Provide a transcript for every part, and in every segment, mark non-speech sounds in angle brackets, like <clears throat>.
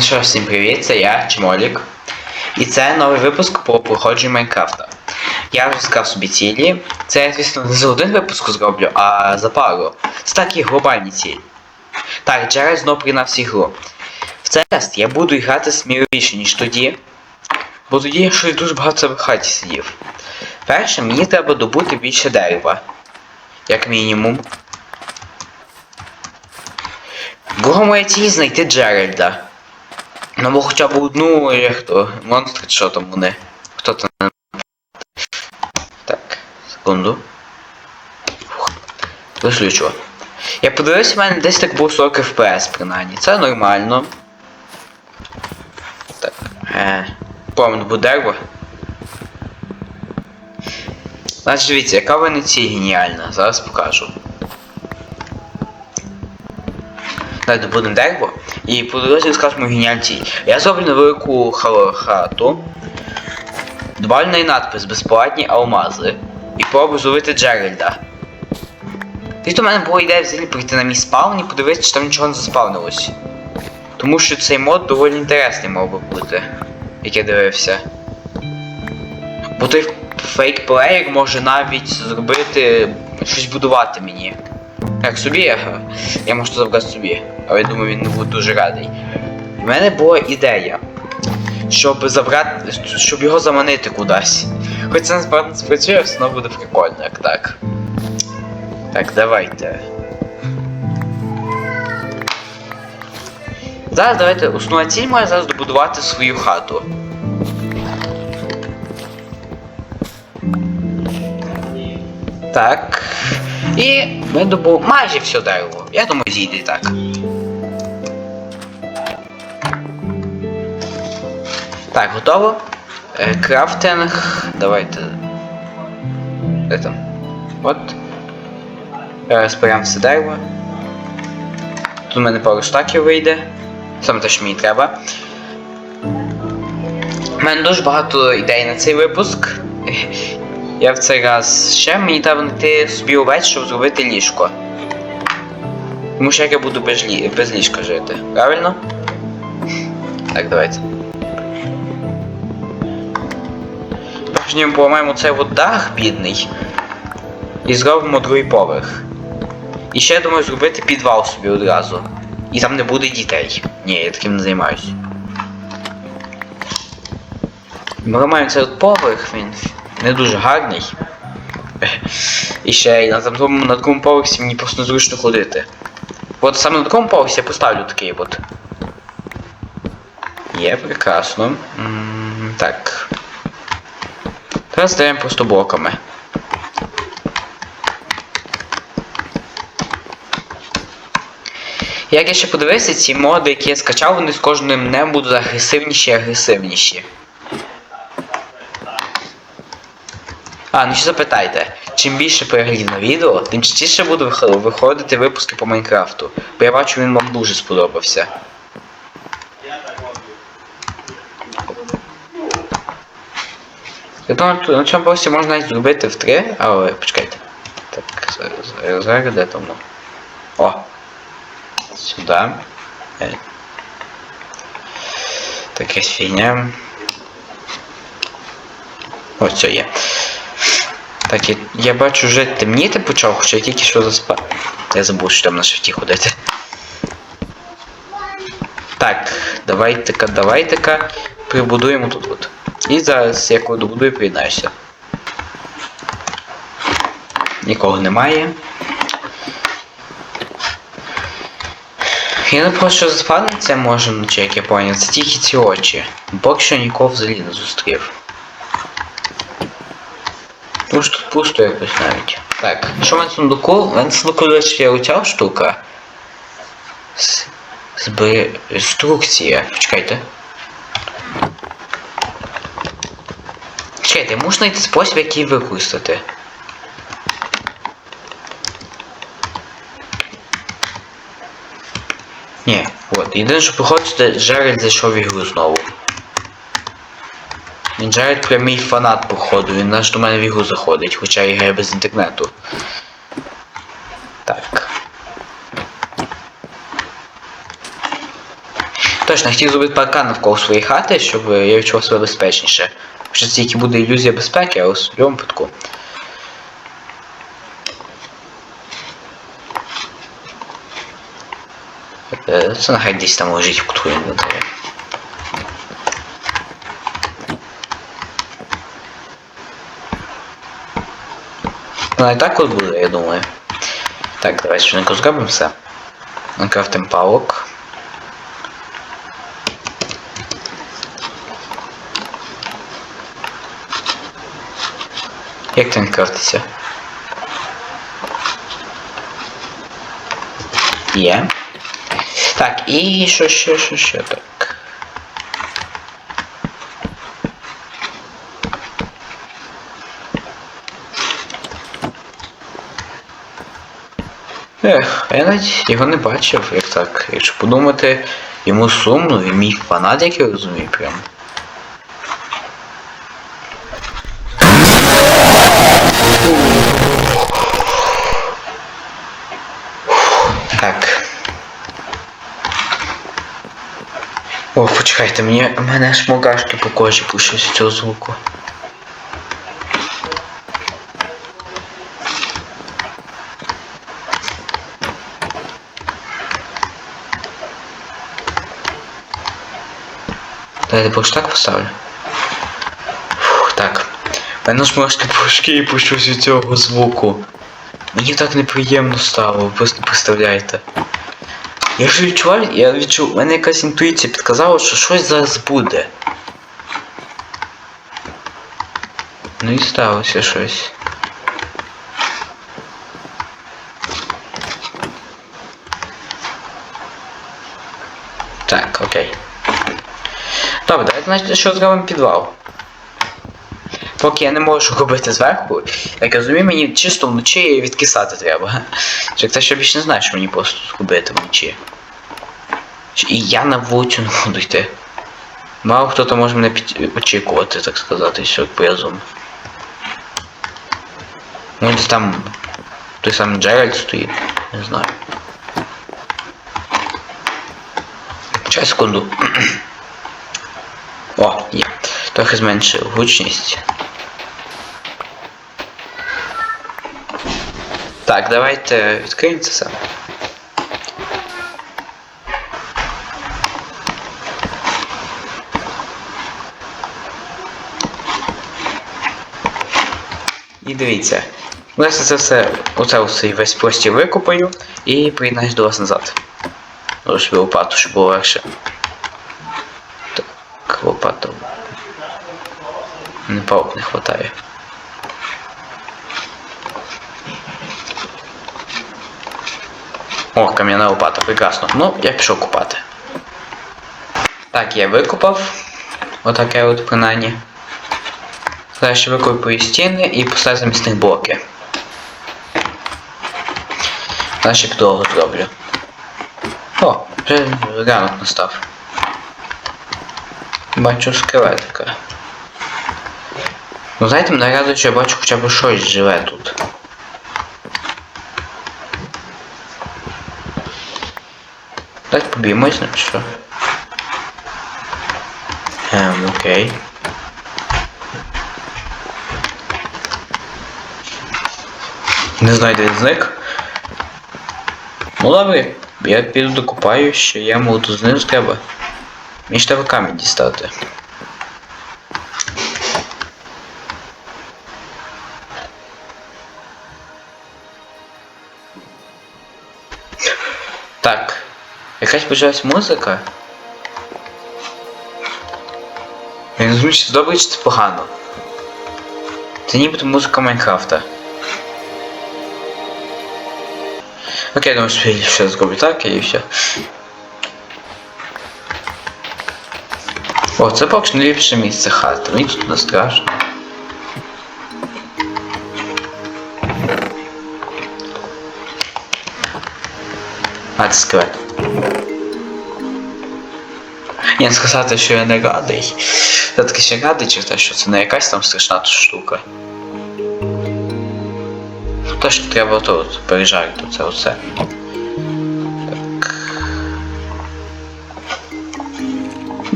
Що, всім привіт, це я, Чмолік. І це новий випуск по проходженню Майнкрафта. Я вже сказав собі цілі. Це я, звісно, не за один випуск зроблю, а за пару. Це такі глобальні цілі. Так, Джеред знов пригнав ігру. В цей раз я буду грати сміливіше, ніж тоді. Бо тоді я щось дуже багато в хаті сидів. Перше, мені треба добути більше дерева. Як мінімум. Друга моя ціль знайти Джеральда. Ну бо хоча б одну як хто. Монстр, що там вони. Хто там? Так, секунду. Виключу. Я подивився, в мене десь так був 40 FPS принаймні. Це нормально. Так. Е. Помню, буде дерево. Значить, дивіться, яка в мене геніальна. Зараз покажу. Давайте будемо дерево. І по дорозі скажемо геніальці. Я зроблю невелику ха- хату. Добавлений надпис безплатні алмази. І пробую зловити Джеральда. Тобто в мене була ідея взагалі прийти на мій спаун і подивитися, чи там нічого не заспавнилось. Тому що цей мод доволі інтересний мав би бути, як я дивився. Бо той фейк-плеєр може навіть зробити щось будувати мені. Як собі, я, я можу забрати собі, але я думаю, він не буде дуже радий. У мене була ідея, щоб забрати, щоб його заманити кудись. Хоч це насправді спрацює, все одно буде прикольно, як так. Так, давайте. Зараз давайте основна ціль моя зараз добудувати свою хату. Так. І ми добув майже все дерево. Я думаю, зійде так. Так, готово. Е, крафтинг. Давайте. Там? От. Зараз все дерево. Тут у мене пару штаків вийде. Саме те, що мені треба. У мене дуже багато ідей на цей випуск. <laughs> Я в цей раз ще мені треба знайти собі овець, щоб зробити ліжко. Тому що як я буду без, лі... без ліжка жити, правильно? Так, давайте. Почнемо поламаємо цей от дах бідний. І зробимо другий поверх. І ще я думаю зробити підвал собі одразу. І там не буде дітей. Ні, я таким не займаюсь. Ми ламаємо цей от поверх, він не дуже гарний. І ще й на другому, на другому поверсі мені просто незручно ходити. От саме на другому поверсі я поставлю такий от. Є, прекрасно. М, так. Teraz даємо просто блоками. Як я ще подивився, ці моди, які я скачав, вони з кожним днем будуть агресивніші і агресивніші. А, ну ще запитайте, чим більше переглядів на відео, тим частіше буду виходити випуски по Майнкрафту. Бо я бачу, він вам дуже сподобався. Я думаю, на цьому пості можна навіть зробити в три, але почекайте. Так, зараз, де там? ну? О! Сюди. Е. Таке фігня. Ось це є. Так, я, я бачу вже темніти почав, хоча я тільки що заспав. Я забув, що там на шифті ходити. Так, давайте-ка, давайте-ка прибудуємо тут от. І зараз, як добудую, приєднаюся. Нікого немає. Я не просто що заспавниться може вночі, як я поняв, це тільки ці очі. Поки що нікого взагалі не зустрів. Тому що тут пусто якось навіть. Так, що в мене сундуку? В сундуку, до речі, є оця штука. З... Збери... Інструкція. Почекайте. Чекайте, можна знайти спосіб, як її використати. Ні, от. Єдине, що це Джеральд зайшов в ігру знову. Він Джеральд прямий фанат, походу, він наш до мене в ігру заходить, хоча і грає без інтернету. Так. Точно, хотів зробити паркан навколо своєї хати, щоб я відчував себе безпечніше. Це тільки буде ілюзія безпеки, а в будь-якому випадку. Е, Це нехай десь там лежить в кутку інвентаря. Ну і так от буде, я думаю. Так, давайте швидко зробимо все. Накрафтим палок. Як там крафтиться? Є. Так, і що ще, що ще так. Ех, я навіть його не бачив, як так. Якщо подумати, йому сумно, він мій фанат, як я розумію, прям. Так. О, почекайте, мені мене аж мурашки по кожі пишуть з цього звуку. Дайте поки так поставлю. Фух, так. Мене ж мурашки по шкірі пишуть від цього звуку. Мені так неприємно стало, ви просто не представляєте. Я ж відчував, я відчув, у мене якась інтуїція підказала, що щось зараз буде. Ну і сталося щось. Так, окей. Добре, давайте значить, що зробимо підвал. Поки я не можу <laughs> робити зверху, як я розумію, мені чисто вночі відкисати треба. Це ще більше не знаю, що мені просто робити вночі. І я на вулицю не буду йти. Мало хто то може мене під... очікувати, так сказати, сюрпризом. Ну десь там той самий Джеральд стоїть, не знаю. Чай секунду. <clears throat> О, є. Трохи зменшив гучність. Так, давайте відкриємо це все. І дивіться. Зараз це все, оце ось весь простір викопаю і приєднаюсь до вас назад. Ось лопату, щоб було легше. Так, лопата. Не палок не хватає. О, кам'яна лопата, прекрасно. Ну, я пішов купати. Так, я викопав. Отаке от принаймні. Зараз ще викопаю стіни і поставлю замість них блоки. Зараз ще підлогу зроблю. О, вже ранок настав. Бачу скелетика. Ну знаєте, мене радує, що я бачу хоча б щось живе тут. Ним, чи що? Ем, окей. Не знаю, де він зник. Ну добре, я піду докупаю, ще я молоту знизу треба. Мені ж треба камінь дістати. Якась почалась музика. Я чи це добре, чи це погано. Це нібито музика Майнкрафта. Окей, думаю, що я ще зроблю так і все. О, це поки що найліпше місце хати. Мені тут не страшно. А, це скелет. Ні, сказати, що я не радий. Я таки ще радий через те, що це не якась там страшна штука. То, що треба тут переїжджати, то це оце. Так.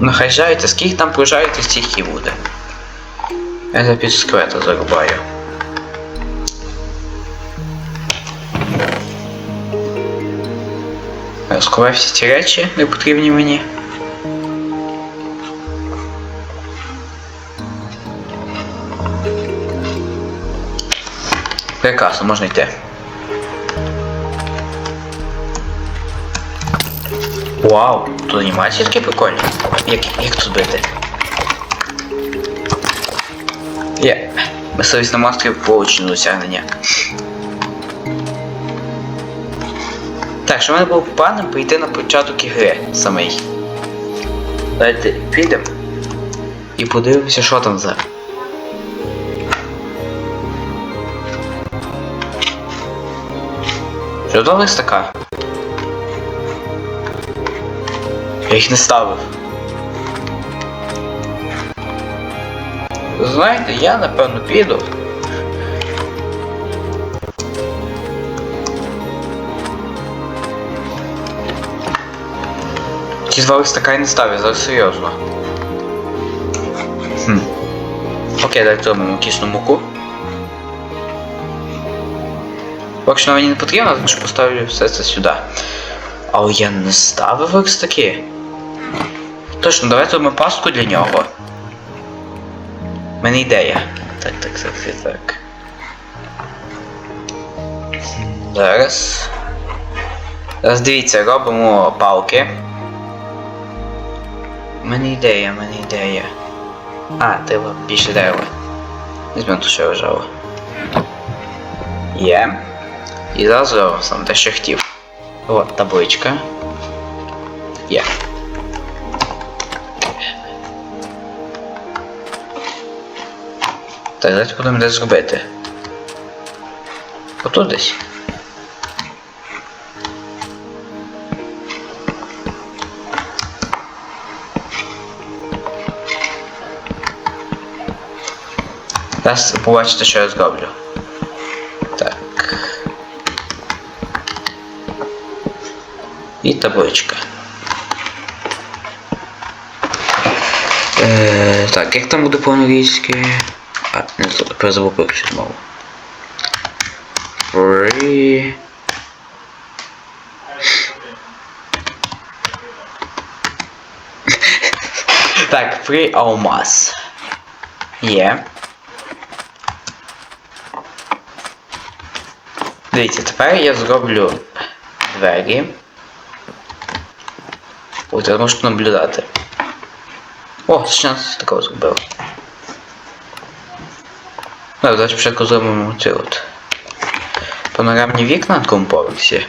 нехай жариться, скільки там прожарити, стільки буде. Я за під скелета зарубаю. Розкуваю всі ці речі, не потрібні мені. Прекрасно, можна йти. Вау, тут анімації такі прикольні. Як, як тут бити? Є. Мисливість на монстрів получено досягнення. Так, що в мене був планом прийти на початок ігри самий. Давайте підемо і подивимося, що там за. Що за лист така? Я їх не ставив. Знаєте, я напевно піду. Ті два листака я не ставлю, зараз серйозно. Хм. Окей, давайте зробимо кисну муку. Поки що мені не потрібно, так що поставлю все це сюди. Але я не ставив верстаки. Точно, давайте зробимо пастку для нього. У мене ідея. Так, так, так, так, так. Зараз. Зараз дивіться, робимо палки. У мене ідея, у мене ідея. А, треба більше дерева. Візьмемо ту, що лежало. Є. І зробимо саме те, що хотів. От табличка. Є. Так, давайте будемо де зробити. Отут десь. Зараз побачите, що я зроблю. І табличка. Е, так, як там буде по-англійськи? А, не забув, перезабув виключити мову. Free. <laughs> так, free алмаз. Є. Дивіться, тепер я зроблю двері. Ось я можу наблюдати. О, зараз такого зробив. Так, давайте спочатку зробимо ці от. Панорамні вікна на другому поверсі.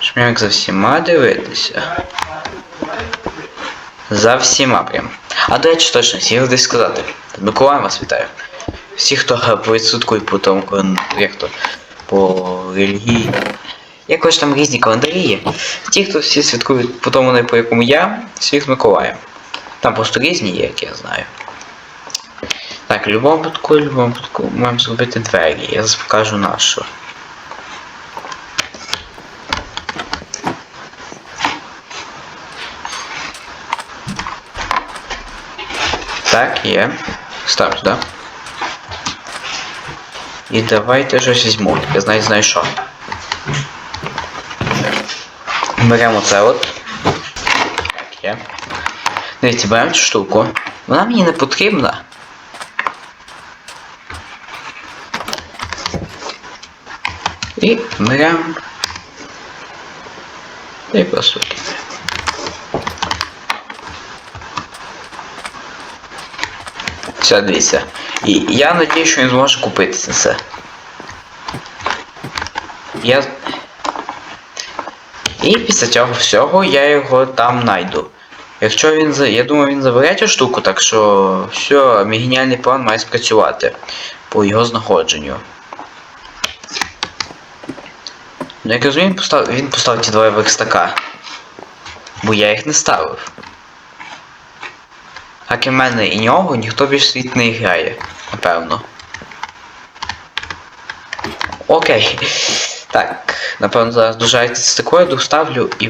Щоб як за всіма дивитися. За всіма прям. А до речі, точно, хотів десь сказати. Миколай вас вітаю. Всі, хто відсуткує по тому, кален- як то, по релігії. Якось там різні календарі є. Ті, хто всі святкують по тому, по якому я, всіх з Миколаєм. Там просто різні є, як я знаю. Так, в будь-якому випадку, в будь-якому випадку маємо зробити двері. Я зараз покажу нашу. Так, є. Став сюди. І давайте щось візьму. Я знаю, знаю що. Беремо це от. Так, є. Дивіться, беремо цю штуку. Вона мені не потрібна. І беремо. І просто кидаємо. Все, дивіться. І я надію, що він зможе купити це все. Я. І після цього всього я його там знайду. Якщо він за. Я думаю, він забере цю штуку, так що все, мій геніальний план має спрацювати по його знаходженню. Ну як розумію, він поставив, він поставив ті два верстака. Бо я їх не ставив. А крім мене і нього ніхто більш світ не грає, напевно. Окей. Так, напевно, зараз такою доставлю і.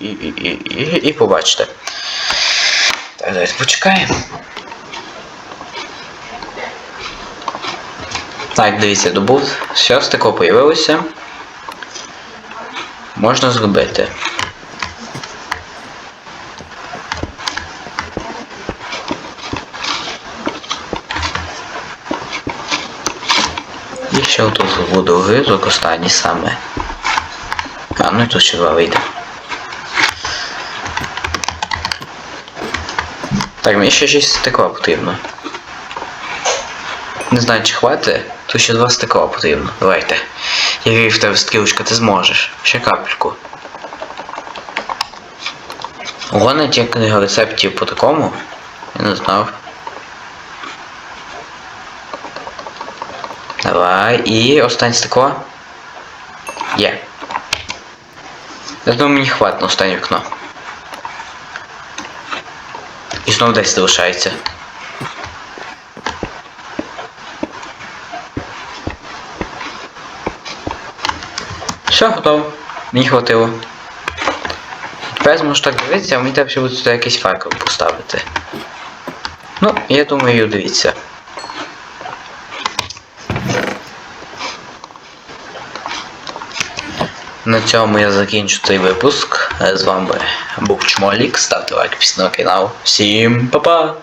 І, і, і, і, і побачите. Так, давайте почекаємо. Так, дивіться, добув. Все, стекло появилося. Можна зробити. Ще отут буде гризок останній саме. А, ну і тут ще два вийде. Так, мені ще щось стекла потрібно. Не знаю, чи хватить, тут ще два стекла потрібно. Давайте. Я вірю в тебе стрілочка, ти зможеш. Ще капельку. Гонить як книга рецептів по такому. Я не знав. Давай. І останнє стекло. Є. Я думаю, мені хватить на останнє вікно. І знову десь залишається. Все, готово. Мені хватило. Тепер я так дивитися, а мені треба ще буде сюди якийсь факел поставити. Ну, я думаю, дивіться. На цьому я закінчу цей випуск. З вами був Чмолік. Ставте лайк, підписуйтесь на канал. Всім па-па!